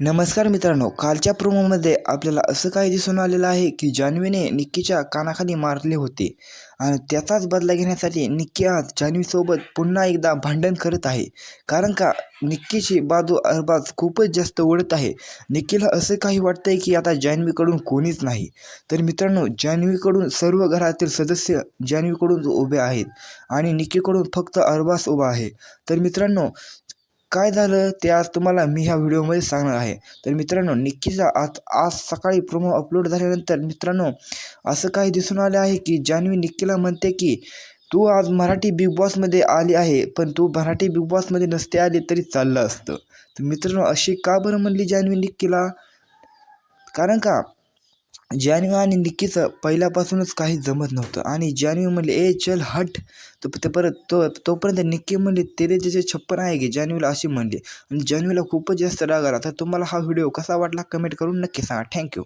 नमस्कार मित्रांनो कालच्या प्रोमोमध्ये आपल्याला असं काही दिसून आलेलं आहे की जान्हवीने निक्कीच्या कानाखाली मारले होते. आणि त्याचाच बदला घेण्यासाठी निक्की आज जान्हवीसोबत पुन्हा एकदा भांडण करत आहे. कारण का निक्कीची बाजू अरबाज खूपच जास्त ओढत आहे. निक्कीला असं काही वाटतंय की आता जान्हवीकडून कोणीच नाही. तर मित्रांनो जान्हवीकडून सर्व घरातील सदस्य जान्हवीकडून उभे आहेत. आणि निक्कीकडून फक्त अरबाज उभा आहे. तर मित्रांनो काय झालं ते आज तुम्हाला मी ह्या व्हिडिओमध्ये सांगणार आहे. तर मित्रांनो निक्कीचा आज आज सकाळी प्रोमो अपलोड झाल्यानंतर मित्रांनो असं काही दिसून आले आहे की जान्हवी निक्कीला म्हणते की तू आज मराठी बिग बॉसमध्ये आली आहे पण तू मराठी बिग बॉसमध्ये नसते आली तरी चाललं असतं. तर मित्रांनो अशी का बरं म्हणली जान्हवी निक्कीला? कारण का? जानवी आणि निक्कीचं पहिल्यापासूनच काही जमत नव्हतं. आणि जानवी म्हणले ए चल हट. तो ते परत तो तोपर्यंत निक्की म्हणली तेरे त्याचे छप्पन आहे की? जानवीला अशी म्हणली. आणि जानवीला खूपच जास्त राग आला. तर तुम्हाला हा व्हिडिओ कसा वाटला कमेंट करून नक्की सांगा. थँक्यू